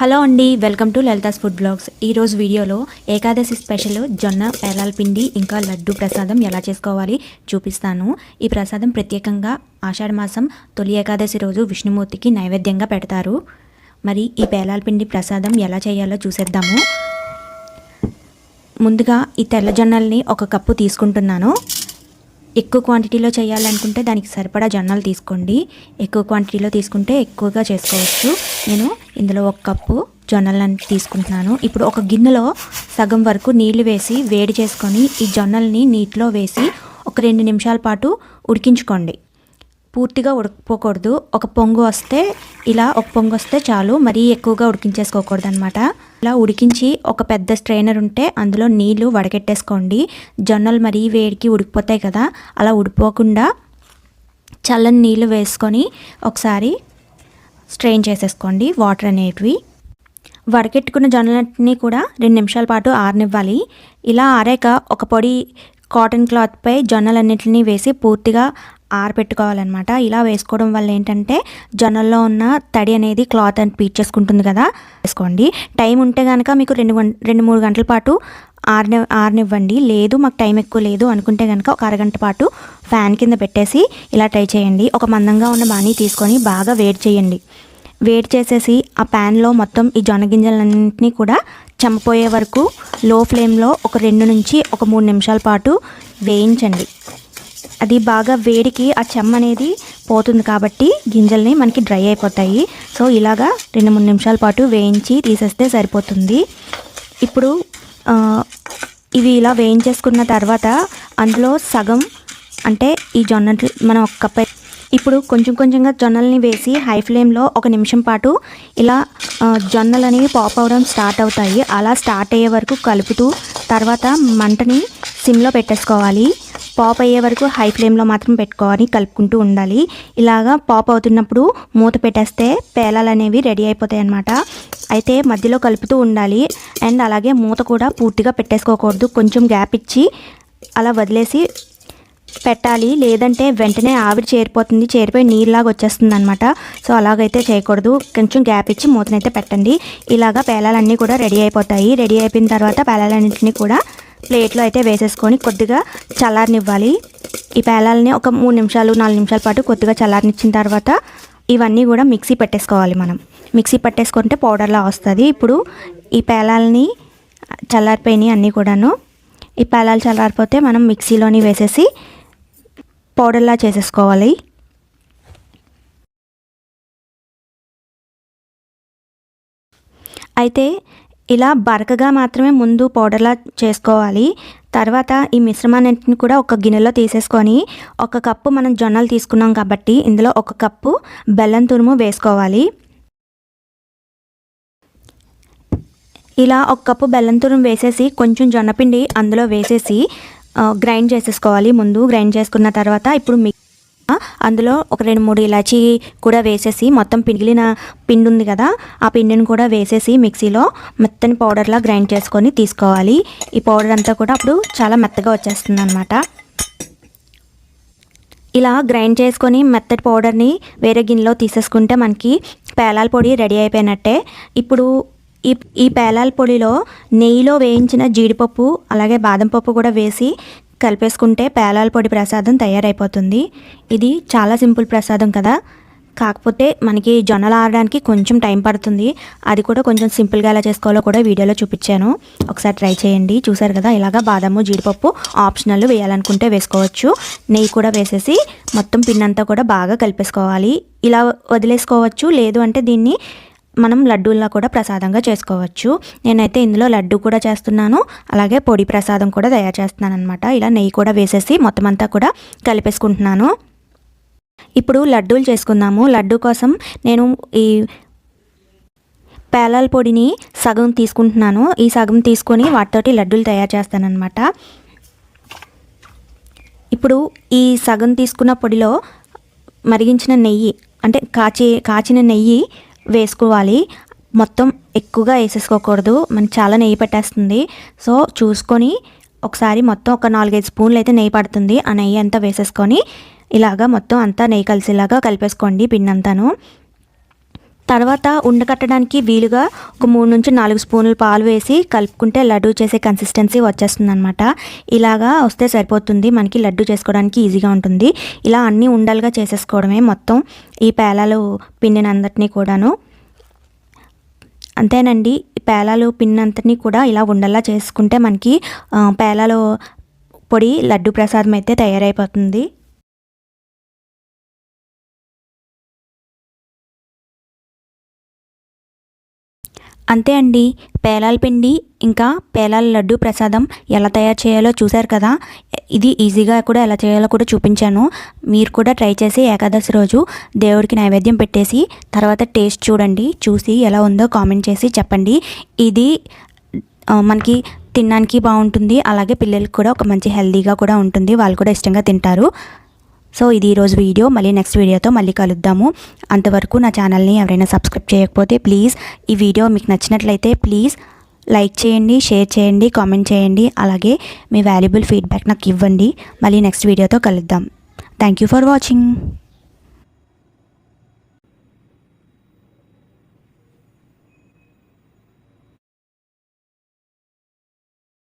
Hello అండి welcome to Lalitha's food blogs. ఈరోజు వీడియోలో ఏకాదశి స్పెషల్ జొన్న పేలాల పిండి ఇంకా లడ్డు ప్రసాదం ఎలా చేసుకోవాలి చూపిస్తాను. ఈ ప్రసాదం ప్రత్యేకంగా ఆషాఢ మాసం తొలి ఏకాదశి రోజు విష్ణుమూర్తికి నైవేద్యంగా పెడతారు. మరి ఈ పేలాల పిండి ప్రసాదం ఎలా చేయాలో చూసేద్దాము. ముందుగా ఈ తెల్ల జొన్నల్ని ఒక కప్పు తీసుకుంటున్నాను. ఎక్కువ క్వాంటిటీలో చేయాలనుకుంటే దానికి సరిపడా జొన్నలు తీసుకోండి. ఎక్కువ క్వాంటిటీలో తీసుకుంటే ఎక్కువగా చేసుకోవచ్చు. నేను ఇందులో ఒక కప్పు జొన్నలను తీసుకుంటున్నాను. ఇప్పుడు ఒక గిన్నెలో సగం వరకు నీళ్ళు వేసి వేడి చేసుకొని ఈ జొన్నల్ని నీటిలో వేసి ఒక రెండు నిమిషాల పాటు ఉడికించుకోండి. పూర్తిగా ఉడకపోకూడదు. ఒక పొంగు వస్తే ఇలా ఒక పొంగు వస్తే చాలు. మరీ ఎక్కువగా ఉడికించేసుకోకూడదు అనమాట ఇలా ఉడికించి ఒక పెద్ద స్ట్రైనర్ ఉంటే అందులో నీళ్ళు వడకెట్టేసుకోండి జొన్నలు మరీ వేడికి ఉడికిపోతాయి కదా అలా ఉడిపోకుండా చల్లని నీళ్ళు వేసుకొని ఒకసారి స్ట్రెయిన్ చేసేసుకోండి వాటర్ అనేటివి. వడకెట్టుకున్న జొన్నలన్నీ కూడా రెండు నిమిషాల పాటు ఆరనివ్వాలి. ఇలా ఆరాక ఒక పొడి కాటన్ క్లాత్పై జొన్నలన్నింటినీ వేసి పూర్తిగా ఆరబెట్టుకోవాలన్నమాట ఇలా వేసుకోవడం వల్ల ఏంటంటే జొన్నల్లో ఉన్న తడి అనేది క్లాత్ అని పీచేసుకుంటుంది కదా. వేసుకోండి. టైం ఉంటే కనుక మీకు రెండు గం రెండు మూడు గంటల పాటు ఆరని ఆరనివ్వండి. లేదు మాకు టైం ఎక్కువ లేదు అనుకుంటే కనుక ఒక అరగంట పాటు ఫ్యాన్ కింద పెట్టేసి ఇలా ట్రై చేయండి. ఒక మందంగా ఉన్న బాణీ తీసుకొని బాగా వేడి చేయండి. వేడి చేసేసి ఆ ప్యాన్లో మొత్తం ఈ జొన్న గింజలన్నింటినీ కూడా చంపపోయే వరకు లో ఫ్లేమ్లో ఒక రెండు నుంచి ఒక మూడు నిమిషాల పాటు వేయించండి. అది బాగా వేడికి ఆ చెమ్మ అనేది పోతుంది కాబట్టి గింజల్ని మనకి డ్రై అయిపోతాయి. సో ఇలాగా రెండు మూడు నిమిషాల పాటు వేయించి తీసేస్తే సరిపోతుంది. ఇప్పుడు ఇవి ఇలా వేయించేసుకున్న తర్వాత అందులో సగం అంటే ఈ జొన్నలు మనం ఒక కప్ ఇప్పుడు కొంచెం కొంచెంగా జొన్నల్ని వేసి హై ఫ్లేమ్లో ఒక నిమిషం పాటు ఇలా జొన్నలు అనేవి పాప్ అవడం స్టార్ట్ అవుతాయి. అలా స్టార్ట్ అయ్యే వరకు కలుపుతూ తర్వాత మంటని సిమ్లో పెట్టేసుకోవాలి. పాప్ అయ్యే వరకు హై ఫ్లేమ్లో మాత్రం పెట్టుకోవాలి కలుపుకుంటూ ఉండాలి. ఇలాగా పాప్ అవుతున్నప్పుడు మూత పెట్టేస్తే పేలాలు అనేవి రెడీ అయిపోతాయి అన్నమాట. అయితే మధ్యలో కలుపుతూ ఉండాలి. అండ్ అలాగే మూత కూడా పూర్తిగా పెట్టేసుకోకూడదు. కొంచెం గ్యాప్ ఇచ్చి అలా వదిలేసి పెట్టాలి. లేదంటే వెంటనే ఆవిరి చేరిపోతుంది. చేరిపోయి నీళ్ళలాగా వచ్చేస్తుంది అనమాట సో అలాగైతే చేయకూడదు. కొంచెం గ్యాప్ ఇచ్చి మూతనైతే పెట్టండి. ఇలాగా పేలాలన్నీ కూడా రెడీ అయిపోతాయి. రెడీ అయిపోయిన తర్వాత పేలాలన్నింటినీ కూడా ప్లేట్లో అయితే వేసేసుకొని కొద్దిగా చల్లారనివ్వాలి. ఈ పేలాలని ఒక మూడు నిమిషాలు నాలుగు నిమిషాల పాటు కొద్దిగా చల్లారనిచ్చిన తర్వాత ఇవన్నీ కూడా మిక్సీ పెట్టేసుకోవాలి మనం. మిక్సీ పట్టేసుకుంటే పౌడర్లా వస్తుంది. ఇప్పుడు ఈ పేలాలని చల్లారిపోయినాయి అన్నీ కూడాను. ఈ పేలాలు చల్లారిపోతే మనం మిక్సీలోని వేసేసి పౌడర్లా చేసేసుకోవాలి. అయితే ఇలా బరకగా మాత్రమే ముందు పౌడర్లా చేసుకోవాలి. తర్వాత ఈ మిశ్రమాన్నింటిని కూడా ఒక గిన్నెలో తీసేసుకొని ఒక కప్పు మనం జొన్నలు తీసుకున్నాం కాబట్టి ఇందులో ఒక కప్పు బెల్లం తురుము వేసుకోవాలి. ఇలా ఒక కప్పు బెల్లం తురుము వేసేసి కొంచెం జొన్నపిండి అందులో వేసేసి గ్రైండ్ చేసేసుకోవాలి. ముందు గ్రైండ్ చేసుకున్న తర్వాత ఇప్పుడు మీ అందులో ఒక రెండు మూడు ఇలాచీ కూడా వేసేసి మొత్తం పిగిలిన పిండి ఉంది కదా ఆ పిండిని కూడా వేసేసి మిక్సీలో మెత్తని పౌడర్లా గ్రైండ్ చేసుకొని తీసుకోవాలి. ఈ పౌడర్ అంతా కూడా అప్పుడు చాలా మెత్తగా వచ్చేస్తుంది అనమాట ఇలా గ్రైండ్ చేసుకొని మెత్తటి పౌడర్ని వేరే గిన్నెలో తీసేసుకుంటే మనకి పేలాల పొడి రెడీ అయిపోయినట్టే. ఇప్పుడు ఈ ఈ పేలాల పొడిలో నెయ్యిలో వేయించిన జీడిపప్పు అలాగే బాదం పప్పు కూడా వేసి కలిపేసుకుంటే పేలాల పొడి ప్రసాదం తయారైపోతుంది. ఇది చాలా సింపుల్ ప్రసాదం కదా. కాకపోతే మనకి జొన్నలు ఆడడానికి కొంచెం టైం పడుతుంది. అది కూడా కొంచెం సింపుల్గా ఎలా చేసుకోవాలో కూడా వీడియోలో చూపించాను. ఒకసారి ట్రై చేయండి. చూసారు కదా ఇలాగా బాదము జీడిపప్పు ఆప్షనల్ వేయాలనుకుంటే వేసుకోవచ్చు. నెయ్యి కూడా వేసేసి మొత్తం పిన్నంతా కూడా బాగా కలిపేసుకోవాలి. ఇలా వదిలేసుకోవచ్చు. లేదు అంటే దీన్ని మనం లడ్డూల్లా కూడా ప్రసాదంగా చేసుకోవచ్చు. నేనైతే ఇందులో లడ్డు కూడా చేస్తున్నాను. అలాగే పొడి ప్రసాదం కూడా తయారు చేస్తున్నాను అనమాట ఇలా నెయ్యి కూడా వేసేసి మొత్తం అంతా కూడా కలిపేసుకుంటున్నాను. ఇప్పుడు లడ్డూలు చేసుకుందాము. లడ్డు కోసం నేను ఈ పేలాల పొడిని సగం తీసుకుంటున్నాను. ఈ సగం తీసుకొని వాటితోటి లడ్డూలు తయారు చేస్తానన్నమాట. ఇప్పుడు ఈ సగం తీసుకున్న పొడిలో మరిగించిన నెయ్యి అంటే కాచి కాచిన నెయ్యి వేసుకోవాలి. మొత్తం ఎక్కువగా వేసేసుకోకూడదు. మనకి చాలా నెయ్యి పెట్టేస్తుంది. సో చూసుకొని ఒకసారి మొత్తం ఒక నాలుగైదు స్పూన్లు అయితే నెయ్యి పడుతుంది. ఆ నెయ్యి అంతా వేసేసుకొని ఇలాగా మొత్తం అంతా నెయ్యి కలిసేలాగా కలిపేసుకోండి పిండి అంతాను తర్వాత ఉండకట్టడానికి వీలుగా ఒక మూడు నుంచి నాలుగు స్పూన్లు పాలు వేసి కలుపుకుంటే లడ్డు చేసే కన్సిస్టెన్సీ వచ్చేస్తుంది అనమాట ఇలాగా వస్తే సరిపోతుంది. మనకి లడ్డు చేసుకోవడానికి ఈజీగా ఉంటుంది. ఇలా అన్నీ ఉండలుగా చేసేసుకోవడమే మొత్తం ఈ పేలాలు పిండినందటినీ కూడాను. అంతేనండి. ఈ పేలాలు పిన్నంతని కూడా ఇలా ఉండల్లా చేసుకుంటే మనకి పేలాలు పొడి లడ్డు ప్రసాదం అయితే తయారైపోతుంది. అంతే అండి. పేలాల పిండి ఇంకా పేలాల లడ్డు ప్రసాదం ఎలా తయారు చేయాలో చూశారు కదా. ఇది ఈజీగా కూడా ఎలా చేయాలో కూడా చూపించాను. మీరు కూడా ట్రై చేసి ఏకాదశి రోజు దేవుడికి నైవేద్యం పెట్టేసి తర్వాత టేస్ట్ చూడండి. చూసి ఎలా ఉందో కామెంట్ చేసి చెప్పండి. ఇది మనకి తినడానికి బాగుంటుంది. అలాగే పిల్లలకి కూడా ఒక మంచి హెల్తీగా కూడా ఉంటుంది. వాళ్ళు కూడా ఇష్టంగా తింటారు. సో ఇది ఈరోజు వీడియో. మళ్ళీ నెక్స్ట్ వీడియోతో మళ్ళీ కలుద్దాము. అంతవరకు నా ఛానల్ని ఎవరైనా సబ్స్క్రైబ్ చేయకపోతే ప్లీజ్ ఈ వీడియో మీకు నచ్చినట్లయితే ప్లీజ్ లైక్ చేయండి షేర్ చేయండి కామెంట్ చేయండి. అలాగే మీ వాల్యుబుల్ ఫీడ్బ్యాక్ నాకు ఇవ్వండి. మళ్ళీ నెక్స్ట్ వీడియోతో కలుద్దాం. Thank you for watching